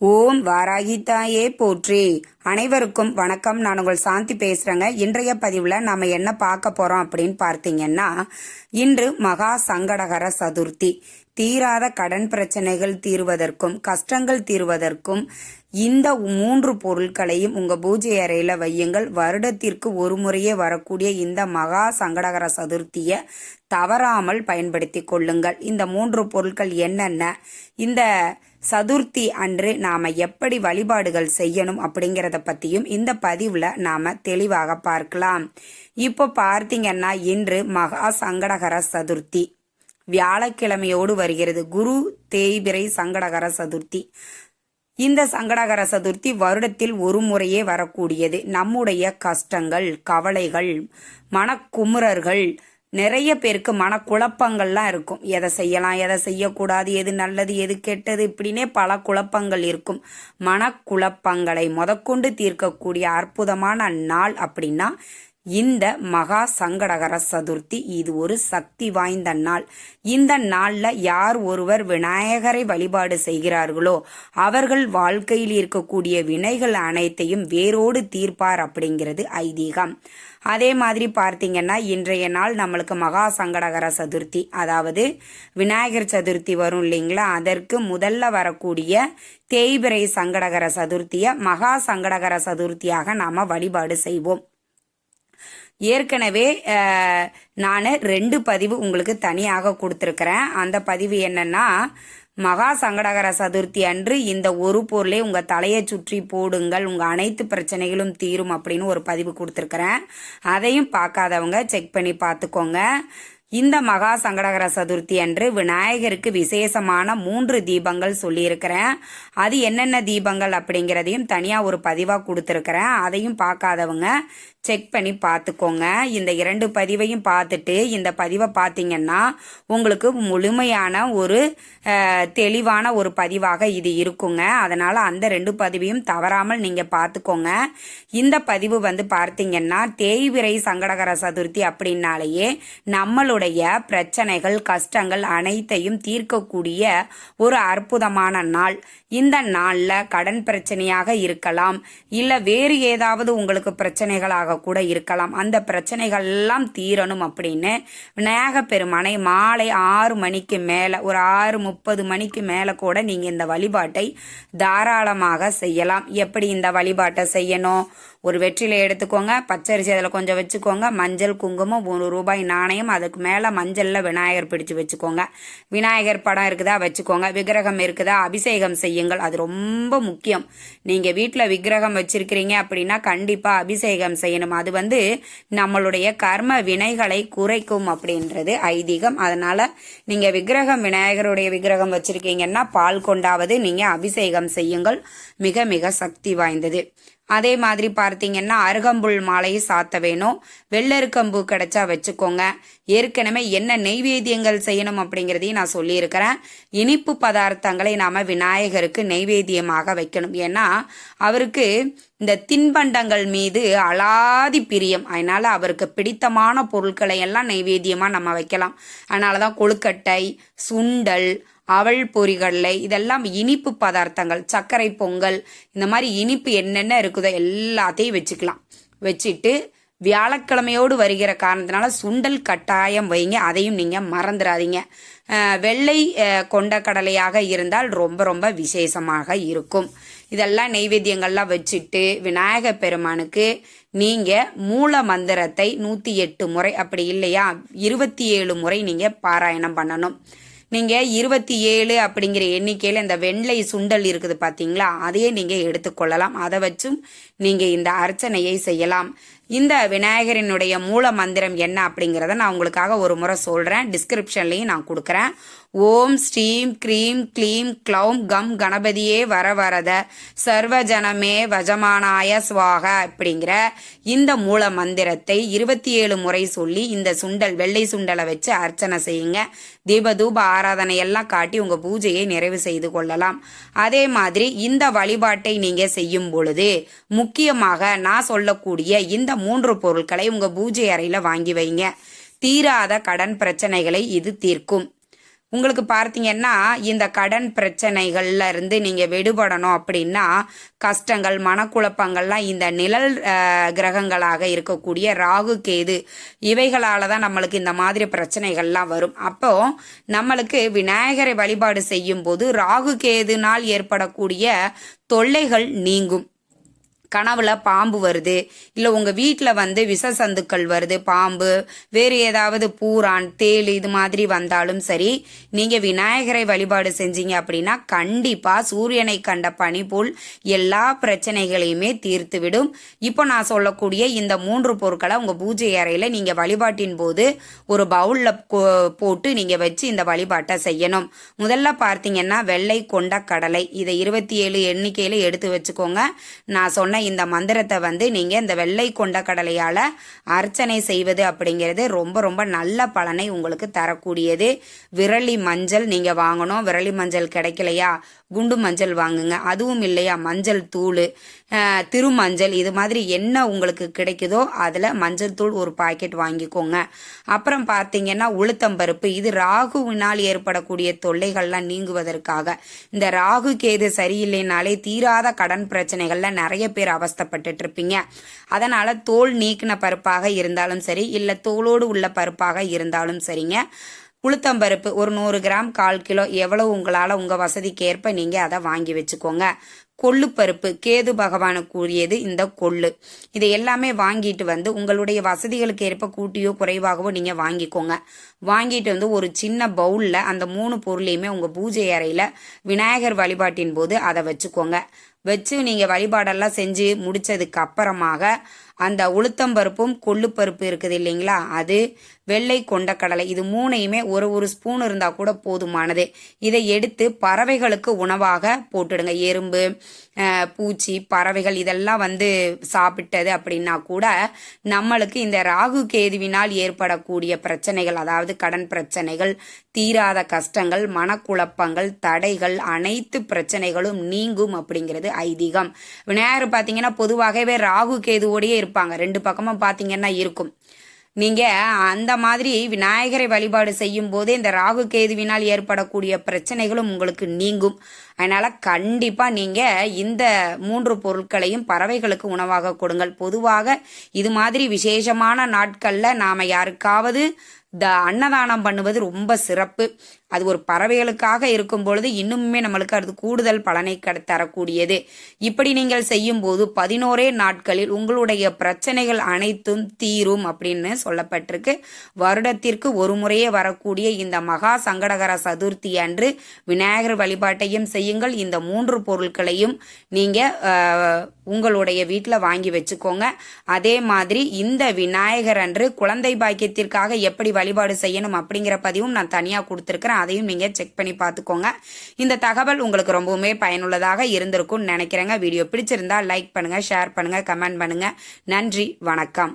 ஓம் வாராகிதாயே போற்றி. அனைவருக்கும் வணக்கம். நான் உங்கள் சாந்தி பேசுறேங்க. இன்றைய பதிவுல நாம என்ன பார்க்க போறோம் அப்படின்னு பார்த்தீங்கன்னா இன்று மகா சங்கடகர சதுர்த்தி. தீராத கடன் பிரச்சனைகள் தீர்வதற்கும் கஷ்டங்கள் தீர்வதற்கும் இந்த மூன்று பொருட்களையும் உங்க பூஜை அறையில வையுங்கள். வருடத்திற்கு ஒரு முறையே வரக்கூடிய இந்த மகா சங்கடகர சதுர்த்தியை தவறாமல் பயன்படுத்தி கொள்ளுங்கள். இந்த மூன்று பொருட்கள் என்னென்ன? இந்த சதுர்த்தி அன்று நாம் எப்படி வழிபாடுகள் செய்யணும் அப்படிங்கிறத பற்றியும் இந்த பதிவில் நாம் தெளிவாக பார்க்கலாம். இப்போ பார்த்தீங்கன்னா இன்று மகா சங்கடகர சதுர்த்தி. வியாழக்கிழமையோடு வருகிறது. குரு தேய்பிரை சங்கடகர சதுர்த்தி. இந்த சங்கடகர சதுர்த்தி வருடத்தில் ஒரு முறையே வரக்கூடியது. நம்முடைய கஷ்டங்கள் கவலைகள் மனக்குமுறர்கள் நிறைய பேருக்கு மனக்குழப்பங்கள்லாம் இருக்கும். எதை செய்யலாம் எதை செய்யக்கூடாது எது நல்லது எது கெட்டது இப்படின்னே பல குழப்பங்கள் இருக்கும். மனக்குழப்பங்களை முதற்கொண்டு தீர்க்கக்கூடிய அற்புதமான நாள் அப்படின்னா இந்த மகா சங்கடகர சதுர்த்தி இது ஒரு சக்தி வாய்ந்த நாள். இந்த நாளில் யார் ஒருவர் விநாயகரை வழிபாடு செய்கிறார்களோ அவர்கள் வாழ்க்கையில் இருக்கக்கூடிய வினைகள் அனைத்தையும் வேரோடு தீர்ப்பார் அப்படிங்கிறது ஐதீகம். அதே மாதிரி பார்த்தீங்கன்னா இன்றைய நாள் நம்மளுக்கு மகா சங்கடகர சதுர்த்தி. அதாவது விநாயகர் சதுர்த்தி வரும் இல்லைங்களா? அதற்கு முதல்ல வரக்கூடிய தேய்பிரை சங்கடகர சதுர்த்தியை மகா சங்கடகர சதுர்த்தியாக நாம் வழிபாடு செய்வோம். ஏற்கனவே நான் ரெண்டு பதிவு உங்களுக்கு தனியாக கொடுத்துருக்குறேன். அந்த பதிவு என்னன்னா மகா சங்கடகர சதுர்த்தி அன்று இந்த ஒரு பொருளை உங்கள் தலையை சுற்றி போடுங்கள் உங்கள் அனைத்து பிரச்சனைகளும் தீரும் அப்படின்னு ஒரு பதிவு கொடுத்துருக்குறேன். அதையும் பார்க்காதவங்க செக் பண்ணி பார்த்துக்கோங்க. இந்த மகா சங்கடகர சதுர்த்தி அன்று விநாயகருக்கு விசேஷமான மூன்று தீபங்கள் சொல்லியிருக்கிறேன். அது என்னென்ன தீபங்கள் அப்படிங்கிறதையும் தனியாக ஒரு பதிவாக கொடுத்துருக்கிறேன். அதையும் பார்க்காதவங்க செக் பண்ணி பார்த்துக்கோங்க இந்த இரண்டு பதிவையும் பார்த்துட்டு இந்த பதிவை பார்த்தீங்கன்னா உங்களுக்கு முழுமையான ஒரு தெளிவான ஒரு பதிவாக இது இருக்குங்க. அதனால் அந்த ரெண்டு பதிவையும் தவறாமல் நீங்கள் பார்த்துக்கோங்க இந்த பதிவு வந்து பார்த்தீங்கன்னா தேய்விரை சங்கடகர சதுர்த்தி அப்படின்னாலேயே நம்மளுடைய பிரச்சனைகள் கஷ்டங்கள் அனைத்தையும் தீர்க்கக்கூடிய ஒரு அற்புதமான நாள். இந்த நாளில் கடன் பிரச்சனையாக இருக்கலாம். இல்லை வேறு ஏதாவது உங்களுக்கு பிரச்சனைகளாக கூட இருக்கலாம். அந்த பிரச்சனைகள் எல்லாம் தீரணும் அப்படின்னு விநாயக பெருமானை மாலை ஆறு மணிக்கு மேலே ஒரு ஆறு முப்பது மணிக்கு மேலே கூட நீங்கள் இந்த வழிபாட்டை தாராளமாக செய்யலாம். எப்படி இந்த வழிபாட்டை செய்யணும்? ஒரு வெற்றிலை எடுத்துக்கோங்க பச்சரிசி அதில் கொஞ்சம் வச்சுக்கோங்க மஞ்சள் குங்குமம் ஒரு ரூபாய் நாணயம் அதுக்கு மேலே மஞ்சளில் விநாயகர் பிடிச்சு வச்சுக்கோங்க. விநாயகர் படம் இருக்குதா வச்சுக்கோங்க. விக்கிரகம் இருக்குதா அபிஷேகம் செய்யுங்கள். அது ரொம்ப முக்கியம். நீங்கள் வீட்டில் விக்கிரகம் வச்சிருக்கிறீங்க அப்படின்னா கண்டிப்பாக அபிஷேகம் செய்யணும். அது வந்து நம்மளுடைய கர்ம வினைகளை குறைக்கும் அப்படின்றது ஐதீகம். அதனால் நீங்கள் விக்கிரகம் விநாயகருடைய விக்கிரகம் வச்சுருக்கீங்கன்னா பால் கொண்டாவது நீங்கள் அபிஷேகம் செய்யுங்கள். மிக மிக சக்தி வாய்ந்தது. அதே மாதிரி பார்த்தீங்கன்னா அருகம்புல் மாலையை சாத்த வேணும். வெள்ளருக்கம்பு கிடைச்சா வச்சுக்கோங்க. ஏற்கனவே என்ன நெய்வேத்தியங்கள் செய்யணும் அப்படிங்கிறதையும் நான் சொல்லியிருக்கிறேன். இனிப்பு பதார்த்தங்களை நாம் விநாயகருக்கு நெய்வேத்தியமாக வைக்கணும். ஏன்னா அவருக்கு இந்த தின்பண்டங்கள் மீது அலாதி பிரியம். அதனால் அவருக்கு பிடித்தமான பொருட்களை எல்லாம் நைவேத்தியமாக நம்ம வைக்கலாம். அதனால தான் கொழுக்கட்டை சுண்டல் அவள் பொறிகடலை இதெல்லாம் இனிப்பு பதார்த்தங்கள் சர்க்கரை பொங்கல் இந்த மாதிரி இனிப்பு என்னென்ன இருக்குதோ எல்லாத்தையும் வச்சுக்கலாம். வச்சுட்டு வியாழக்கிழமையோடு வருகிற காரணத்தினால சுண்டல் கட்டாயம் வைங்க. அதையும் நீங்கள் மறந்துடாதீங்க. வெள்ளை கொண்ட கடலையாக இருந்தால் ரொம்ப ரொம்ப விசேஷமாக இருக்கும். இதெல்லாம் நெய்வேத்தியங்கள்லாம் வச்சுட்டு விநாயக பெருமானுக்கு நீங்கள் மூல மந்திரத்தை நூற்றி எட்டு முறை அப்படி இல்லையா? இருபத்தி ஏழு முறை நீங்கள் பாராயணம் பண்ணணும். நீங்கள் இருபத்தி ஏழு அப்படிங்கிற எண்ணிக்கையில் இந்த வெள்ளை சுண்டல் இருக்குது பார்த்தீங்களா அதையே நீங்கள் எடுத்துக்கொள்ளலாம். அதை வச்சும் நீங்கள் இந்த அர்ச்சனையை செய்யலாம். இந்த விநாயகரினுடைய மூல மந்திரம் என்ன அப்படிங்கிறத நான் உங்களுக்காக ஒரு முறை சொல்கிறேன் டிஸ்கிரிப்ஷன்லையும் நான் கொடுக்குறேன். ஓம் ஸ்ரீம் க்ரீம் க்ளீம் க்ளௌம் கம் கணபதியே வர வரத சர்வஜனமே வஜமானாய சுவாக அப்படிங்கிற இந்த மூல மந்திரத்தை இருபத்தி ஏழு முறை சொல்லி இந்த சுண்டல் வெள்ளை சுண்டலை வச்சு அர்ச்சனை செய்யுங்க. தீபதூப ஆராதனை எல்லாம் காட்டி உங்கள் பூஜையை நிறைவு செய்து கொள்ளலாம். அதே மாதிரி இந்த வழிபாட்டை நீங்கள் செய்யும் பொழுது முக்கியமாக நான் சொல்லக்கூடிய இந்த மூன்று பொருட்களை உங்கள் பூஜை அறையில் வாங்கி வைங்க. தீராத கடன் பிரச்சனைகளை இது தீர்க்கும். உங்களுக்கு பார்த்தீங்கன்னா இந்த கடன் பிரச்சனைகள்ல இருந்து நீங்க விடுபடணும் அப்படின்னா கஷ்டங்கள் மனக்குழப்பங்கள்லாம் இந்த நிழல் கிரகங்களாக இருக்கக்கூடிய ராகு கேது இவைகளால தான் நம்மளுக்கு இந்த மாதிரி பிரச்சனைகள்லாம் வரும். அப்போ நம்மளுக்கு விநாயகரை வழிபாடு செய்யும் போது ராகு கேதுனால் ஏற்படக்கூடிய தொல்லைகள் நீங்கும். கனவுல பாம்பு வருது இல்லை உங்கள் வீட்டில் வந்து விஷ சந்துக்கள் வருது பாம்பு வேறு ஏதாவது பூரான் தேள் இது மாதிரி வந்தாலும் சரி நீங்கள் விநாயகரை வழிபாடு செஞ்சீங்க அப்படின்னா கண்டிப்பாக சூரியனை கண்ட பனி போல் எல்லா பிரச்சனைகளையுமே தீர்த்து விடும் இப்போ நான் சொல்லக்கூடிய இந்த மூன்று பொருட்களை உங்கள் பூஜை அறையில் நீங்கள் வழிபாட்டின் போது ஒரு பவுலில் போட்டு நீங்கள் வச்சு இந்த வழிபாட்டை செய்யணும். முதல்ல பார்த்தீங்கன்னா வெள்ளை கொண்ட கடலை இதை இருபத்தி ஏழு எண்ணிக்கையில் எடுத்து வச்சுக்கோங்க. நான் சொன்ன இந்த மந்திரத்தை வந்து நீங்கள் இந்த வெள்ளை கொண்ட கடலையால் அர்ச்சனை செய்வது அப்படிங்கிறது ரொம்ப ரொம்ப நல்ல பலனை உங்களுக்கு தரக்கூடியது. விரலி மஞ்சள் நீங்கள் வாங்கணும். விரலி மஞ்சள் கிடைக்கலையா? குண்டு மஞ்சள் வாங்குங்க. அதுவும் இல்லையா? மஞ்சள் தூள் திருமஞ்சள் இது மாதிரி என்ன உங்களுக்கு கிடைக்குதோ அதில் மஞ்சள் தூள் ஒரு பாக்கெட் வாங்கிக்கோங்க. அப்புறம் பார்த்தீங்கன்னா உளுத்தம்பருப்பு இது ராகுவினால் ஏற்படக்கூடிய தொல்லைகள்லாம் நீங்குவதற்காக. இந்த ராகு கேது சரியில்லைனாலே தீராத கடன் பிரச்சனைகளில் நிறைய பேர் அவஸ்தப்பட்டுட்டு இருப்பீங்க அதனால் தோல் நீக்கின பருப்பாக இருந்தாலும் சரி இல்லை தோலோடு உள்ள பருப்பாக இருந்தாலும் சரிங்க. உளுத்தம்பருப்பு ஒரு நூறு கிராம் கால் கிலோ எவ்வளவு உங்களால் உங்கள் வசதிக்கு ஏற்ப நீங்கள் அதை வாங்கி வச்சுக்கோங்க. கொள்ளு பருப்பு கேது பகவானுக்கு கூறியது இந்த கொள்ளு. இதை எல்லாமே வாங்கிட்டு வந்து உங்களுடைய வசதிகளுக்கு ஏற்ப கூட்டியோ குறைவாகவோ நீங்கள் வாங்கிக்கோங்க. வாங்கிட்டு வந்து ஒரு சின்ன பவுலில் அந்த மூணு பொருளையுமே உங்கள் பூஜை அறையில் விநாயகர் வழிபாட்டின் போது அதை வச்சுக்கோங்க. வச்சு நீங்கள் வழிபாடெல்லாம் செஞ்சு முடித்ததுக்கு அப்புறமாக அந்த உளுத்தம்பருப்பும் கொள்ளுப்பருப்பு இருக்குது இல்லைங்களா? அது வெள்ளை கொண்டக்கடலை இது மூணையுமே ஒரு ஒரு ஸ்பூன் இருந்தால் கூட போதுமானது. இதை எடுத்து பறவைகளுக்கு உணவாக போட்டுடுங்க. எறும்பு பூச்சி பறவைகள் இதெல்லாம் வந்து சாப்பிட்டது அப்படின்னா கூட நம்மளுக்கு இந்த ராகு கேதுவினால் ஏற்படக்கூடிய பிரச்சனைகள் அதாவது கடன் பிரச்சனைகள் தீராத கஷ்டங்கள் மனக்குழப்பங்கள் தடைகள் அனைத்து பிரச்சனைகளும் நீங்கும் அப்படிங்கிறது ஐதீகம். விநாயகர் பார்த்தீங்கன்னா பொதுவாகவே ராகு கேதுவோடயே இருப்பாங்க. ரெண்டு பக்கமும் பார்த்தீங்கன்னா இருக்கும். நீங்க அந்த மாதிரி விநாயகரை வழிபாடு செய்யும் போதே இந்த ராகு கேதுவினால் ஏற்படக்கூடிய பிரச்சனைகளும் உங்களுக்கு நீங்கும். அதனால கண்டிப்பா நீங்க இந்த மூன்று பொருட்களையும் பறவைகளுக்கு உணவாக கொடுங்கள். பொதுவாக இது மாதிரி விசேஷமான நாட்கள்ல நாம யாருக்காவது த அன்னதானம் பண்ணுவது ரொம்ப சிறப்பு. அது ஒரு பறவைகளுக்காக இருக்கும் பொழுது இன்னுமே நம்மளுக்கு அது கூடுதல் பலனை தரக்கூடியது. இப்படி நீங்கள் செய்யும் போது பதினோரே நாட்களில் உங்களுடைய பிரச்சனைகள் அனைத்தும் தீரும் அப்படின்னு சொல்லப்பட்டிருக்கு. வருடத்திற்கு ஒரு முறையே வரக்கூடிய இந்த மகா சங்கடகர சதுர்த்தி அன்று விநாயகர் வழிபாட்டையும் செய்யுங்கள். இந்த மூன்று பொருட்களையும் நீங்க உங்களுடைய வீட்டில் வாங்கி வச்சுக்கோங்க. அதே மாதிரி இந்த விநாயகர் அன்று குழந்தை பாக்கியத்திற்காக எப்படி வழிபாடு செய்யணும் அப்படிங்கிற பதிவும் நான் தனியாக கொடுத்துருக்கிறேன். அதையும் நீங்கள் செக் பண்ணி பார்த்துக்கோங்க. இந்த தகவல் உங்களுக்கு ரொம்பவுமே பயனுள்ளதாக இருந்திருக்கும்னு நினைக்கிறேங்க. வீடியோ பிடிச்சிருந்தா லைக் பண்ணுங்கள் ஷேர் பண்ணுங்கள் கமெண்ட் பண்ணுங்கள் நன்றி வணக்கம்.